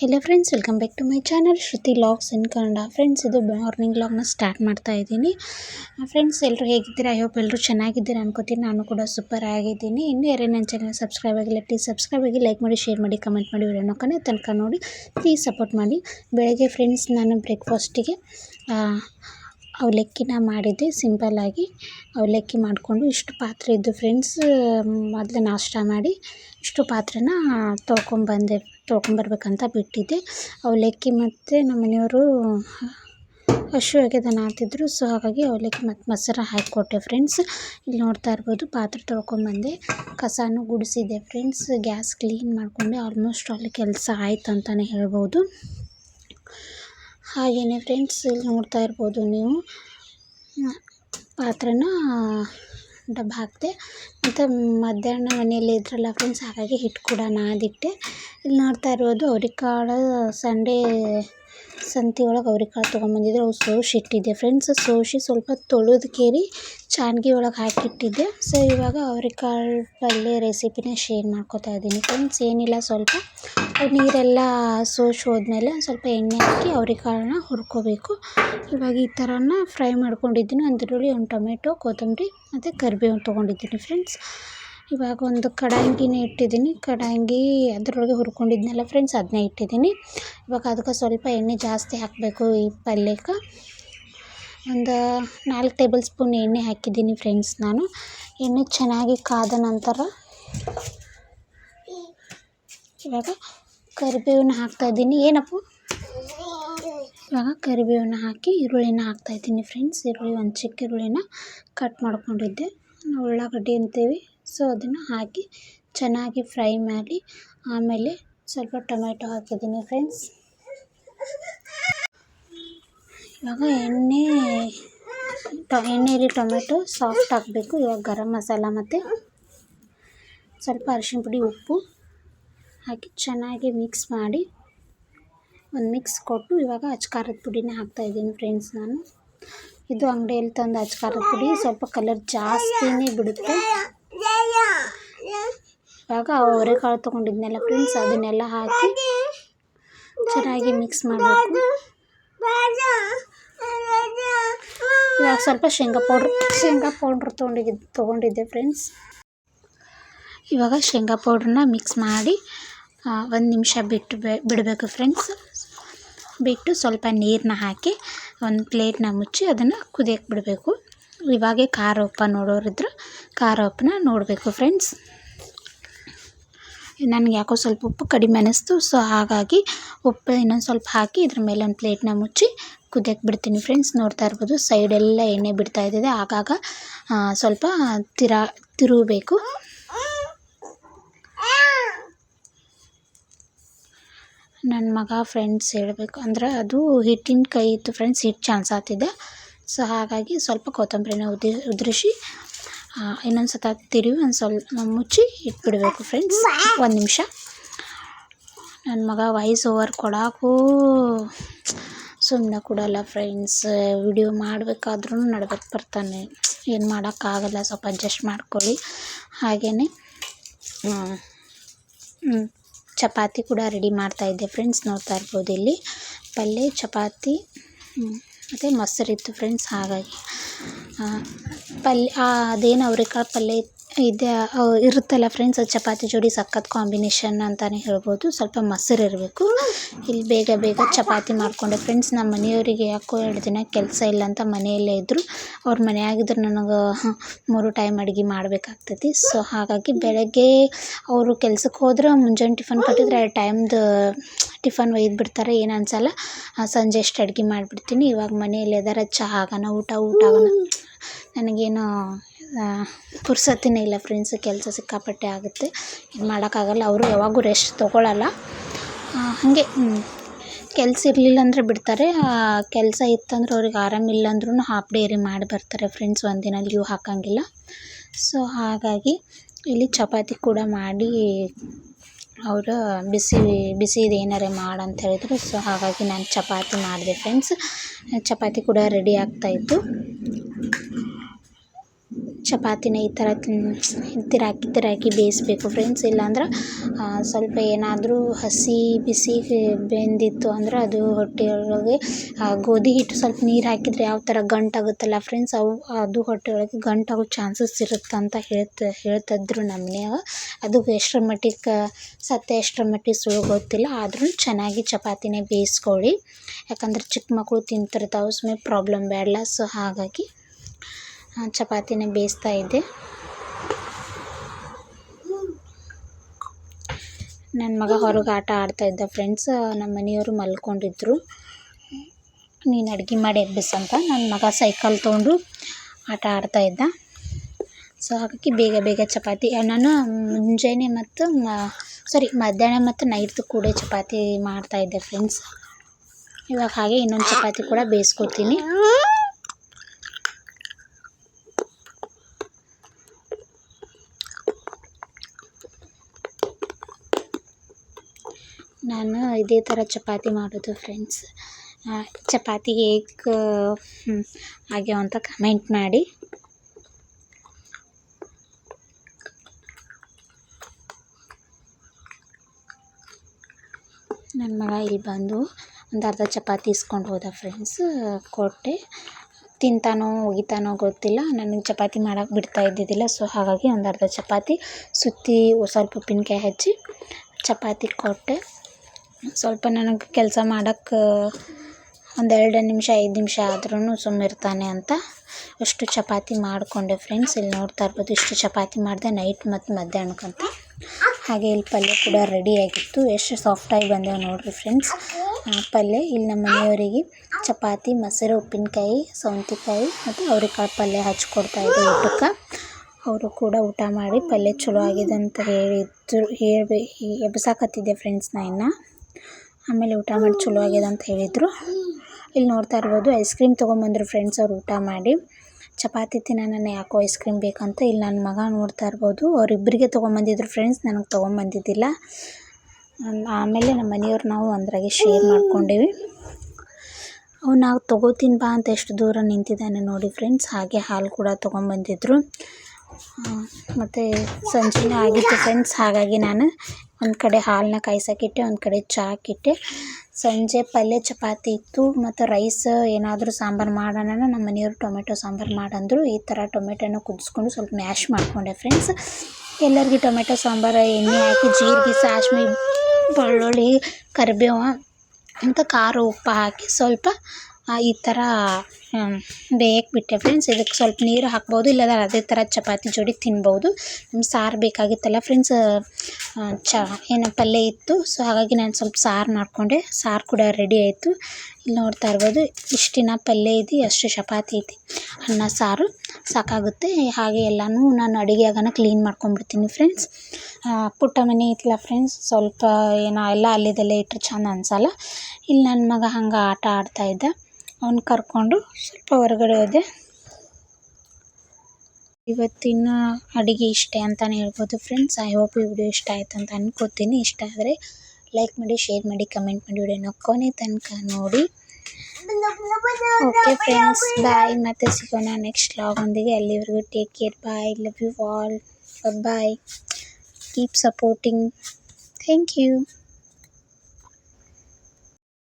Hello friends welcome back to my channel Shruti logs in Kannada friends ಇದು morning ಲಾಗ್ನ start ಮಾಡ್ತಾ ಇದ್ದೀನಿ. Friends ಎಲ್ಲರೂ ಹೇಗಿದ್ದೀರಾ? ಐ ಹೋಪ್ ಎಲ್ಲರೂ ಚೆನ್ನಾಗಿದ್ದೀರಾ ಅನ್ಕೋತೀನಿ. ನಾನು ಕೂಡ ಸೂಪರ್ ಆಗಿದ್ದೀನಿ. ಇನ್ನೂ ಯಾರೇ ನನ್ನ ಚಾನಲ್ ಸಬ್ಸ್ಕ್ರೈಬ್ ಆಗಿಲ್ಲ ಪ್ಲೀಸ್ ಸಬ್ಸ್ಕ್ರೈಬ್ ಆಗಿ ಲೈಕ್ ಮಾಡಿ ಶೇರ್ ಮಾಡಿ ಕಮೆಂಟ್ ಮಾಡಿ ವಿಡಿಯೋನ ತನಕ ನೋಡಿ ಪ್ಲೀಸ್ ಸಪೋರ್ಟ್ ಮಾಡಿ. ಬೆಳಗ್ಗೆ ಫ್ರೆಂಡ್ಸ್ ನಾನು ಬ್ರೇಕ್ಫಾಸ್ಟಿಗೆ ಅವಲಕ್ಕಿನ ಮಾಡಿದ್ದೆ ಸಿಂಪಲ್ಲಾಗಿ ಅವಲಕ್ಕಿ ಮಾಡಿಕೊಂಡು ಇಷ್ಟು ಪಾತ್ರೆ ಇದ್ದು ಫ್ರೆಂಡ್ಸ್ ಮೊದಲು ನಾಷ್ಟ ಮಾಡಿ ಇಷ್ಟು ಪಾತ್ರೆನ ತೊಳ್ಕೊಂಬಂದೆ ತೊಳ್ಕೊಂಬರ್ಬೇಕಂತ ಬಿಟ್ಟಿದ್ದೆ. ಅವಲಕ್ಕಿ ಮತ್ತು ನಮ್ಮ ಮನೆಯವರು ಹಶು ಆಗ್ಯದ ಅನ್ನತ್ತಿದ್ರು ಸೊ ಹಾಗಾಗಿ ಅವಲಕ್ಕಿ ಮತ್ತು ಮೊಸರು ಹಾಕಿಕೊಟ್ಟೆ ಫ್ರೆಂಡ್ಸ್ ಇಲ್ಲಿ ನೋಡ್ತಾ ಇರ್ಬೋದು ಪಾತ್ರೆ ತೊಳ್ಕೊಂಬಂದೆ ಕಸನೂ ಗುಡಿಸಿದ್ದೆ ಫ್ರೆಂಡ್ಸ್ ಗ್ಯಾಸ್ ಕ್ಲೀನ್ ಮಾಡಿಕೊಂಡೆ ಆಲ್ಮೋಸ್ಟ್ ಅಲ್ಲಿ ಕೆಲಸ ಆಯ್ತು ಅಂತಲೇ ಹೇಳ್ಬೋದು. ಹಾಗೆಯೇ ಫ್ರೆಂಡ್ಸ್ ಇಲ್ಲಿ ನೋಡ್ತಾ ಇರ್ಬೋದು ನೀವು. ಪಾತ್ರೆನ ಡಬ್ಬ ಹಾಕಿದೆ, ಮತ್ತು ಮಧ್ಯಾಹ್ನ ಮನೆಯಲ್ಲಿ ಇದ್ರಲ್ಲ ಫ್ರೆಂಡ್ಸ್ ಹಾಗಾಗಿ ಹಿಟ್ಟು ಕೂಡ ನಾದಿಟ್ಟೆ ಇಲ್ಲಿ ನೋಡ್ತಾ ಇರ್ಬೋದು, ಅವ್ರೆಕಾಳು ಸಂಡೇ ಸಂತೆ ಒಳಗೆ ಅವ್ರೆಕಾಳು ತೊಗೊಂಬಂದಿದ್ದೆ ಅವು ಸೋಸಿ ಇಟ್ಟಿದ್ದೆ. ಫ್ರೆಂಡ್ಸ್ ಸೋಸಿ ಸ್ವಲ್ಪ ತೊಳೆದು ಕೇರಿ ಚಾನ್ಗೆ ಒಳಗೆ ಹಾಕಿಟ್ಟಿದ್ದೆ. ಸೊ ಇವಾಗ ಅವ್ರೆಕಾಳು ಪಲ್ಯ ರೆಸಿಪಿನ ಶೇರ್ ಮಾಡ್ಕೊತಾ ಇದ್ದೀನಿ. ಫ್ರೆಂಡ್ಸ್ ಏನಿಲ್ಲ, ಸ್ವಲ್ಪ ನೀರೆಲ್ಲ ಸೋಸಿ ಹೋದ್ಮೇಲೆ ಸ್ವಲ್ಪ ಎಣ್ಣೆ ಹಾಕಿ ಅವ್ರೆಕಾಳನ್ನ ಹುರ್ಕೊಬೇಕು. ಇವಾಗ ಈ ಥರನ ಫ್ರೈ ಮಾಡ್ಕೊಂಡಿದ್ದೀನಿ. ಒಂದು ಈರುಳ್ಳಿ, ಒಂದು ಟೊಮೆಟೊ, ಕೊತ್ತಂಬರಿ ಮತ್ತು ಕರಿಬೇವು ತೊಗೊಂಡಿದ್ದೀನಿ ಫ್ರೆಂಡ್ಸ್. ಇವಾಗ ಒಂದು ಕಡಾಯಿನ ಇಟ್ಟಿದ್ದೀನಿ. ಕಡಾಯಂಗಿ ಅದರೊಳಗೆ ಹುರ್ಕೊಂಡಿದ್ನಲ್ಲ ಫ್ರೆಂಡ್ಸ್ ಅದನ್ನೇ ಇಟ್ಟಿದ್ದೀನಿ. ಇವಾಗ ಅದಕ್ಕೆ ಸ್ವಲ್ಪ ಎಣ್ಣೆ ಜಾಸ್ತಿ ಹಾಕಬೇಕು ಈ ಪಲ್ಯಕ್ಕೆ. ಒಂದು ನಾಲ್ಕು ಟೇಬಲ್ ಸ್ಪೂನ್ ಎಣ್ಣೆ ಹಾಕಿದ್ದೀನಿ ಫ್ರೆಂಡ್ಸ್ ನಾನು. ಎಣ್ಣೆ ಚೆನ್ನಾಗಿ ಕಾದ ನಂತರ ಇವಾಗ ಕರಿಬೇವನ್ನ ಹಾಕ್ತಾಯಿದ್ದೀನಿ ಏನಪ್ಪ? ಇವಾಗ ಕರಿಬೇವನ್ನ ಹಾಕಿ ಈರುಳ್ಳಿನ ಹಾಕ್ತಾ ಇದ್ದೀನಿ ಫ್ರೆಂಡ್ಸ್ ಈರುಳ್ಳಿ, ಒಂದು ಚಿಕ್ಕ ಈರುಳ್ಳಿನ ಕಟ್ ಮಾಡ್ಕೊಂಡಿದ್ದೆ. ಉಳ್ಳಾಗಡ್ಡಿ ಅಂತೀವಿ. ಸೊ ಅದನ್ನು ಹಾಕಿ ಚೆನ್ನಾಗಿ ಫ್ರೈ ಮಾಡಿ ಆಮೇಲೆ ಸ್ವಲ್ಪ ಟೊಮೆಟೊ ಹಾಕಿದ್ದೀನಿ ಫ್ರೆಂಡ್ಸ್ ಇವಾಗ ಎಣ್ಣೆ, ಟೊ ಎಣ್ಣೆಯಲ್ಲಿ ಟೊಮೆಟೊ ಸಾಫ್ಟ್ ಹಾಕಬೇಕು. ಇವಾಗ ಗರಂ ಮಸಾಲ ಮತ್ತು ಸ್ವಲ್ಪ ಅರಿಶಿನ ಪುಡಿ, ಉಪ್ಪು. ಹಾಕಿ ಚೆನ್ನಾಗಿ ಮಿಕ್ಸ್ ಮಾಡಿ ಒಂದು ಮಿಕ್ಸ್ ಕೊಟ್ಟು ಇವಾಗ ಅಚ್ಕಾರದ ಪುಡಿನ ಹಾಕ್ತಾಯಿದ್ದೀನಿ ಫ್ರೆಂಡ್ಸ್ ನಾನು. ಇದು ಅಂಗಡಿಯಲ್ಲಿ ತಂದು ಅಚ್ಕಾರದ ಪುಡಿ. ಸ್ವಲ್ಪ ಕಲರ್ ಜಾಸ್ತಿನೇ ಬಿಡುತ್ತೆ. ಇವಾಗ ಅವರೆಕಾಳು ತೊಗೊಂಡಿದ್ನಲ್ಲ ಫ್ರೆಂಡ್ಸ್ ಅದನ್ನೆಲ್ಲ ಹಾಕಿ ಚೆನ್ನಾಗಿ ಮಿಕ್ಸ್ ಮಾಡಬೇಕು. ಇವಾಗ ಸ್ವಲ್ಪ ಶೇಂಗಾ ಪೌಡ್ರ್ ಶೇಂಗಾ ಪೌಡ್ರ್ ತೊಗೊಂಡಿದ್ದು ತೊಗೊಂಡಿದ್ದೆ ಫ್ರೆಂಡ್ಸ್ ಇವಾಗ ಶೇಂಗಾ ಪೌಡ್ರನ್ನ ಮಿಕ್ಸ್ ಮಾಡಿ ಒಂದು ನಿಮಿಷ ಬಿಟ್ಟು ಬಿಡಬೇಕು ಫ್ರೆಂಡ್ಸ್ ಬಿಟ್ಟು ಸ್ವಲ್ಪ ನೀರನ್ನ ಹಾಕಿ ಒಂದು ಪ್ಲೇಟ್ನ ಮುಚ್ಚಿ ಅದನ್ನು ಕುದಿಯಕ್ಕೆ ಬಿಡಬೇಕು. ಇವಾಗೆ ಖಾರ ಉಪ್ಪ ನೋಡೋರಿದ್ರೆ ಖಾರ ಉಪ್ಪನ್ನ ನೋಡಬೇಕು ಫ್ರೆಂಡ್ಸ್ ನನಗೆ ಯಾಕೋ ಸ್ವಲ್ಪ ಉಪ್ಪು ಕಡಿಮೆ ಅನ್ನಿಸ್ತು ಸೊ ಹಾಗಾಗಿ ಉಪ್ಪು ಇನ್ನೊಂದು ಸ್ವಲ್ಪ ಹಾಕಿ ಇದ್ರ ಮೇಲೆ ಒಂದು ಪ್ಲೇಟ್ನ ಮುಚ್ಚಿ ಕುದಿಯಕ್ಕೆ ಬಿಡ್ತೀನಿ ಫ್ರೆಂಡ್ಸ್ ನೋಡ್ತಾ ಇರ್ಬೋದು ಸೈಡೆಲ್ಲ ಎಣ್ಣೆ ಬಿಡ್ತಾ ಇದ್ದಿದೆ. ಆಗಾಗ ಸ್ವಲ್ಪ ತಿರಾ ತಿರುಗಬೇಕು. ನನ್ನ ಮಗ ಫ್ರೆಂಡ್ಸ್ ಹೇಳಬೇಕು ಅಂದರೆ ಅದು ಹಿಟ್ಟಿನ ಕೈ ಇತ್ತು ಫ್ರೆಂಡ್ಸ್ ಹಿಟ್ಟು ಚಾನ್ಸ್ ಆಗ್ತಿದೆ ಸೊ ಹಾಗಾಗಿ ಸ್ವಲ್ಪ ಕೊತ್ತಂಬರಿನ ಉದಿ ಉದುರಿಸಿ ಇನ್ನೊಂದು ಸತ ತಿರುವಿ, ಒಂದು ಸ್ವಲ್ಪ ಮುಚ್ಚಿ ಇಟ್ಬಿಡಬೇಕು ಫ್ರೆಂಡ್ಸ್ ಒಂದು ನಿಮಿಷ. ನನ್ನ ಮಗ ವಾಯ್ಸ್ ಓವರ್ ಕೊಡೋಕ್ಕೂ ಸುಮ್ಮನೆ ಕೊಡಲ್ಲ ಫ್ರೆಂಡ್ಸ್ ವಿಡಿಯೋ ಮಾಡಬೇಕಾದ್ರೂ ನಡ್ಬೇಕು ಬರ್ತಾನೆ. ಏನು ಮಾಡೋಕ್ಕಾಗಲ್ಲ, ಸ್ವಲ್ಪ ಅಡ್ಜಸ್ಟ್ ಮಾಡ್ಕೊಳ್ಳಿ. ಹಾಗೆಯೇ ಚಪಾತಿ ಕೂಡ ರೆಡಿ ಮಾಡ್ತಾಯಿದ್ದೆ ಫ್ರೆಂಡ್ಸ್ ನೋಡ್ತಾ ಇರ್ಬೋದು ಇಲ್ಲಿ. ಪಲ್ಯ ಚಪಾತಿ ಮತ್ತು ಮೊಸರಿತ್ತು ಫ್ರೆಂಡ್ಸ್ ಹಾಗಾಗಿ. ಪಲ್ಯ ಅದೇನು ಅವ್ರೆಕಾಳು ಪಲ್ಯ ಇದೆ ಇರುತ್ತಲ್ಲ ಫ್ರೆಂಡ್ಸ್ ಚಪಾತಿ ಜೋಡಿ ಸಖತ್ ಕಾಂಬಿನೇಷನ್ ಅಂತಲೇ ಹೇಳ್ಬೋದು. ಸ್ವಲ್ಪ ಮೊಸರು ಇರಬೇಕು. ಇಲ್ಲಿ ಬೇಗ ಬೇಗ ಚಪಾತಿ ಮಾಡಿಕೊಂಡೆ. ಫ್ರೆಂಡ್ಸ್ ನಮ್ಮ ಮನೆಯವರಿಗೆ ಯಾಕೋ ಎರಡು ದಿನ ಕೆಲಸ ಇಲ್ಲ ಅಂತ ಮನೆಯಲ್ಲೇ ಇದ್ದರು ಅವ್ರ ಮನೆಯಾಗಿದ್ರೆ ನನಗೆ ಮೂರು ಟೈಮ್ ಅಡುಗೆ ಮಾಡಬೇಕಾಗ್ತೈತಿ. ಸೊ ಹಾಗಾಗಿ ಬೆಳಗ್ಗೆ ಅವರು ಕೆಲ್ಸಕ್ಕೆ ಹೋದ್ರೆ ಮುಂಜಾನೆ ಟಿಫನ್ ಕೊಟ್ಟಿದ್ರೆ ಟೈಮ್ದು ಟಿಫನ್ ಒಯ್ದು ಬಿಡ್ತಾರೆ. ಏನು ಅನ್ಸಲ್ಲ. ಸಂಜೆ ಅಷ್ಟು ಅಡುಗೆ ಮಾಡಿಬಿಡ್ತೀನಿ. ಇವಾಗ ಮನೆಯಲ್ಲಿ ಎದಾರ ಚಹಾ ಆಗೋಣ ಊಟ ಊಟ ಆಗೋಣ ನನಗೇನು ಪುರ್ಸೊತ್ತಿನೇ ಇಲ್ಲ ಫ್ರೆಂಡ್ಸ್ ಕೆಲಸ ಸಿಕ್ಕಾಪಟ್ಟೆ ಆಗುತ್ತೆ. ಇದು ಮಾಡೋಕ್ಕಾಗಲ್ಲ, ಅವರು ಯಾವಾಗೂ ರೆಸ್ಟ್ ತೊಗೊಳಲ್ಲ. ಹಾಗೆ ಕೆಲಸ ಇರಲಿಲ್ಲ ಅಂದರೆ ಬಿಡ್ತಾರೆ. ಕೆಲಸ ಇತ್ತಂದ್ರೆ ಅವ್ರಿಗೆ ಆರಾಮಿಲ್ಲ ಅಂದ್ರೂ ಹಾಫ್ ರೀ ಮಾಡಿ ಬರ್ತಾರೆ ಫ್ರೆಂಡ್ಸ್ ಒಂದಿನ ಲೀವ್ ಹಾಕೋಂಗಿಲ್ಲ. ಸೊ ಹಾಗಾಗಿ ಇಲ್ಲಿ ಚಪಾತಿ ಕೂಡ ಮಾಡಿ ಅವರು ಬಿಸಿ ಬಿಸಿದು ಏನಾರೇ ಮಾಡು ಅಂತ ಹೇಳಿದ್ರು. ಸೊ ಹಾಗಾಗಿ ನಾನು ಚಪಾತಿ ಮಾಡಿದೆ ಫ್ರೆಂಡ್ಸ್ ಚಪಾತಿ ಕೂಡ ರೆಡಿ ಆಗ್ತಾಯಿತ್ತು ಚಪಾತಿನ ಈ ಥರ ತಿರಾಕಿ ತಿರಾಕಿ ಬೇಯಿಸ್ಬೇಕು ಫ್ರೆಂಡ್ಸ್ ಇಲ್ಲಾಂದ್ರೆ ಸ್ವಲ್ಪ ಏನಾದರೂ ಹಸಿ ಬಿಸಿ ಬೆಂದಿತ್ತು ಅಂದ್ರೆ ಅದು ಹೊಟ್ಟೆಯೊಳಗೆ ಗೋಧಿ ಹಿಟ್ಟು ಸ್ವಲ್ಪ ನೀರು ಹಾಕಿದರೆ ಯಾವ ಥರ ಗಂಟಾಗುತ್ತಲ್ಲ ಫ್ರೆಂಡ್ಸ್ ಅವು, ಅದು ಹೊಟ್ಟೆಯೊಳಗೆ ಗಂಟಾಗೋ ಚಾನ್ಸಸ್ ಇರುತ್ತೆ ಅಂತ ಹೇಳ್ತ, ಹೇಳ್ತಿದ್ರು ನಮ್ಮ ಮನ್ಯಾಗ ಅದು ಎಷ್ಟರ ಮಟ್ಟಿಗೆ, ಸತ್ಯ ಎಷ್ಟರ ಮಟ್ಟಿಗೆ ಸುಳ್ಳು ಗೊತ್ತಿಲ್ಲ. ಆದ್ರೂ ಚೆನ್ನಾಗಿ ಚಪಾತಿನೇ ಬೇಯಿಸ್ಕೊಳ್ಳಿ. ಯಾಕಂದ್ರೆ ಚಿಕ್ಕ ಮಕ್ಕಳು ತಿಂತಿರ್ತಾವೆ ಸುಮ್ಮನೆ ಪ್ರಾಬ್ಲಮ್ ಬೇಡಲ್ಲ ಸೊ ಹಾಗಾಗಿ ಚಪಾತಿನ ಬೇಯಿಸ್ತಾ ಇದ್ದೆ. ನನ್ನ ಮಗ ಹೊರಗೆ ಆಟ ಆಡ್ತಾ ಇದ್ದ ಫ್ರೆಂಡ್ಸ್ ನಮ್ಮ ಮನೆಯವರು ಮಲ್ಕೊಂಡಿದ್ರು. ನೀನು ಅಡುಗೆ ಮಾಡಿ ಅಂತ. ನನ್ನ ಮಗ ಸೈಕಲ್ ತೊಗೊಂಡು ಆಟ ಆಡ್ತಾ ಇದ್ದ. ಸೊ ಹಾಗಾಗಿ ಬೇಗ ಬೇಗ ಚಪಾತಿ ನಾನು ಮುಂಜಾನೆ ಮತ್ತು ಸಾರಿ ಮಧ್ಯಾಹ್ನ ಮತ್ತು ನೈಟ್ದು ಕೂಡ ಚಪಾತಿ ಮಾಡ್ತಾಯಿದ್ದೆ ಫ್ರೆಂಡ್ಸ್ ಇವಾಗ ಹಾಗೆ ಇನ್ನೊಂದು ಚಪಾತಿ ಕೂಡ ಬೇಯಿಸ್ಕೊತೀನಿ ನಾನು ಇದೇ ಥರ ಚಪಾತಿ ಮಾಡೋದು ಫ್ರೆಂಡ್ಸ್ ಚಪಾತಿ ಹೇಗೆ ಆಗ್ಯಾವ ಅಂತ ಕಮೆಂಟ್ ಮಾಡಿ. ನನ್ನ ಮಗ ಇಲ್ಲಿ ಬಂದು ಒಂದು ಅರ್ಧ ಚಪಾತಿ ಇಸ್ಕೊಂಡು ಹೋದ ಫ್ರೆಂಡ್ಸ್ ಕೊಟ್ಟೆ ತಿಂತಾನೋ ಒಗಿತಾನೋ ಗೊತ್ತಿಲ್ಲ. ನನಗೆ ಚಪಾತಿ ಮಾಡೋಕೆ ಬಿಡ್ತಾ ಇದ್ದಿದ್ದಿಲ್ಲ ಸೊ ಹಾಗಾಗಿ ಒಂದು ಅರ್ಧ ಚಪಾತಿ ಸುತ್ತಿ ಸ್ವಲ್ಪ ಉಪ್ಪಿನಕಾಯಿ ಹಚ್ಚಿ, ಚಪಾತಿ ಕೊಟ್ಟೆ ಸ್ವಲ್ಪ ನನಗೆ ಕೆಲಸ ಮಾಡೋಕ್ಕೆ ಒಂದೆರಡು ನಿಮಿಷ, ಐದು ನಿಮಿಷ ಆದ್ರೂ ಸುಮ್ಮಿರ್ತಾನೆ ಅಂತ ಅಷ್ಟು ಚಪಾತಿ ಮಾಡಿಕೊಂಡೆ ಫ್ರೆಂಡ್ಸ್ ಇಲ್ಲಿ ನೋಡ್ತಾ ಇರ್ಬೋದು, ಇಷ್ಟು ಚಪಾತಿ ಮಾಡಿದೆ ನೈಟ್ ಮತ್ತು ಮಧ್ಯಾಹ್ನಕ್ಕಂತ ಹಾಗೆ ಇಲ್ಲಿ ಪಲ್ಯ ಕೂಡ ರೆಡಿಯಾಗಿತ್ತು ಎಷ್ಟು ಸಾಫ್ಟಾಗಿ ಬಂದೇವೆ ನೋಡಿರಿ ಫ್ರೆಂಡ್ಸ್ ಪಲ್ಯ ಇಲ್ಲಿ ನಮ್ಮ ಮನೆಯವರಿಗೆ ಚಪಾತಿ, ಮೊಸರು, ಉಪ್ಪಿನಕಾಯಿ, ಸೌಂತಿಕಾಯಿ ಮತ್ತು ಅವ್ರಿಕಾಳು ಪಲ್ಯ ಹಚ್ಕೊಡ್ತಾಯಿದ್ದೆ ಊಟಕ್ಕೆ. ಅವರು ಕೂಡ ಊಟ ಮಾಡಿ ಪಲ್ಯ ಚಲೋ ಆಗಿದೆ ಅಂತ ಹೇಳಿದ್ರು, ಹೇಳ್ಬೇ, ಎಬ್ಸಾಕತ್ತಿದ್ದೆ ಫ್ರೆಂಡ್ಸ್ ನಾ ಇನ್ನು. ಆಮೇಲೆ ಊಟ ಮಾಡಿ ಚಲೋ ಆಗ್ಯದ ಅಂತ ಹೇಳಿದರು. ಇಲ್ಲಿ ನೋಡ್ತಾ ಇರ್ಬೋದು ಐಸ್ ಕ್ರೀಮ್ ತೊಗೊಂಬಂದರು ಫ್ರೆಂಡ್ಸ್ ಅವ್ರು ಊಟ ಮಾಡಿ. ಚಪಾತಿ ತಿನ್ನೋಣ ಯಾಕೋ ಐಸ್ ಕ್ರೀಮ್ ಬೇಕಂತ ಇಲ್ಲಿ ನನ್ನ ಮಗ ನೋಡ್ತಾ ಇರ್ಬೋದು. ಅವರಿಬ್ಬರಿಗೆ ತೊಗೊಂಬಂದಿದ್ರು ಫ್ರೆಂಡ್ಸ್ ನನಗೆ ತೊಗೊಂಬಂದಿದ್ದಿಲ್ಲ. ಆಮೇಲೆ ನಮ್ಮ ಮನೆಯವ್ರು ನಾವು ಒಂದ್ರಾಗೆ ಶೇರ್ ಮಾಡ್ಕೊಂಡೇವಿ. ಅವು ನಾವು ತೊಗೋತೀನಿ ಬಾ ಅಂತ ಎಷ್ಟು ದೂರ ನಿಂತಿದ್ದಾನೆ ನೋಡಿ ಫ್ರೆಂಡ್ಸ್ ಹಾಗೆ ಹಾಲು ಕೂಡ ತೊಗೊಂಬಂದಿದ್ರು. ಮತ್ತು ಸಂಜೆನೇ ಆಗಿತ್ತು ಫ್ರೆಂಡ್ಸ್ ಹಾಗಾಗಿ ನಾನು ಒಂದು ಕಡೆ ಹಾಲನ್ನ ಕಾಯ್ಸೋಕ್ಕಿಟ್ಟೆ ಒಂದು ಕಡೆ ಚಾಕಿಟ್ಟೆ ಸಂಜೆ ಪಲ್ಯ, ಚಪಾತಿ ಇತ್ತು. ಮತ್ತು ರೈಸ್ ಏನಾದರೂ ಸಾಂಬಾರು ಮಾಡೋಣ ನಮ್ಮ ಮನೆಯವರು ಟೊಮೆಟೊ ಸಾಂಬಾರು ಮಾಡಂದರು. ಈ ಥರ ಟೊಮೆಟೊನ ಕುದಿಸ್ಕೊಂಡು ಸ್ವಲ್ಪ ಮ್ಯಾಶ್ ಮಾಡಿಕೊಂಡೆ ಫ್ರೆಂಡ್ಸ್ ಎಲ್ಲರಿಗೆ ಟೊಮೆಟೊ ಸಾಂಬಾರು, ಎಣ್ಣೆ ಹಾಕಿ, ಜೀರಿಗೆ, ಸಾಸ್ವೆ, ಬೆಳ್ಳುಳ್ಳಿ, ಕರಿಬೇವು ಅಂತ ಖಾರ ಉಪ್ಪು ಹಾಕಿ ಸ್ವಲ್ಪ ಈ ಥರ ಬೇಯಕ್ಕೆ ಬಿಟ್ಟೆ ಫ್ರೆಂಡ್ಸ್ ಇದಕ್ಕೆ ಸ್ವಲ್ಪ ನೀರು ಹಾಕ್ಬೋದು, ಇಲ್ಲಾಂದ್ರೆ ಅದೇ ಥರ ಚಪಾತಿ ಜೋಡಿ ತಿನ್ಬೋದು. ನಮ್ಗೆ ಸಾರು ಬೇಕಾಗಿತ್ತಲ್ಲ ಫ್ರೆಂಡ್ಸ್ ಚ, ಏನು ಪಲ್ಯ ಇತ್ತು ಸೊ ಹಾಗಾಗಿ ನಾನು ಸ್ವಲ್ಪ ಸಾರು ಮಾಡಿಕೊಂಡೆ, ಸಾರು ಕೂಡ ರೆಡಿ ಆಯಿತು. ಇಲ್ಲಿ ನೋಡ್ತಾ ಇರ್ಬೋದು ಇಷ್ಟಿನ ಪಲ್ಯ ಇದೆ, ಅಷ್ಟು ಚಪಾತಿ ಐತಿ. ಅನ್ನ, ಸಾರು ಸಾಕಾಗುತ್ತೆ, ಹಾಗೆ ಎಲ್ಲನೂ ನಾನು ಅಡುಗೆ ಆಗನ ಕ್ಲೀನ್ ಮಾಡ್ಕೊಂಡ್ಬಿಡ್ತೀನಿ ಫ್ರೆಂಡ್ಸ್ ಪುಟ್ಟ ಮನೆ ಐತಲ್ಲ ಫ್ರೆಂಡ್ಸ್ ಸ್ವಲ್ಪ ಏನೋ ಎಲ್ಲ ಅಲ್ಲಿದಲ್ಲೇ ಇಟ್ಟರೆ ಚೆಂದ ಅನ್ಸಲ್ಲ. ಇಲ್ಲಿ ನನ್ನ ಮಗ ಹಂಗೆ ಆಟ ಆಡ್ತಾ ಆಡ್ತಾಯಿದ್ದ ಅವ್ನ ಕರ್ಕೊಂಡು ಸ್ವಲ್ಪ ಹೊರಗಡೆ ಹೋದೆ. ಇವತ್ತಿನ ಅಡುಗೆ ಇಷ್ಟೇ ಅಂತಲೇ ಹೇಳ್ಬೋದು ಫ್ರೆಂಡ್ಸ್ ಐ ಹೋಪ್ ಈ ವಿಡಿಯೋ ಇಷ್ಟ ಆಯ್ತು ಅಂತ ಅನ್ಕೋತೀನಿ. ಇಷ್ಟ ಆದರೆ ಲೈಕ್ ಮಾಡಿ ಶೇರ್ ಮಾಡಿ ಕಮೆಂಟ್ ಮಾಡಿ ವಿಡಿಯೋನ ಕೊನೆ ತನಕ ನೋಡಿ. ಓಕೆ ಫ್ರೆಂಡ್ಸ್ ಬಾಯ್ ಮತ್ತೆ ಸಿಗೋಣ ನೆಕ್ಸ್ಟ್ ಲಾಗೊಂದಿಗೆ ಅಲ್ಲಿವರೆಗೂ take care bye love you all bye keep supporting thank you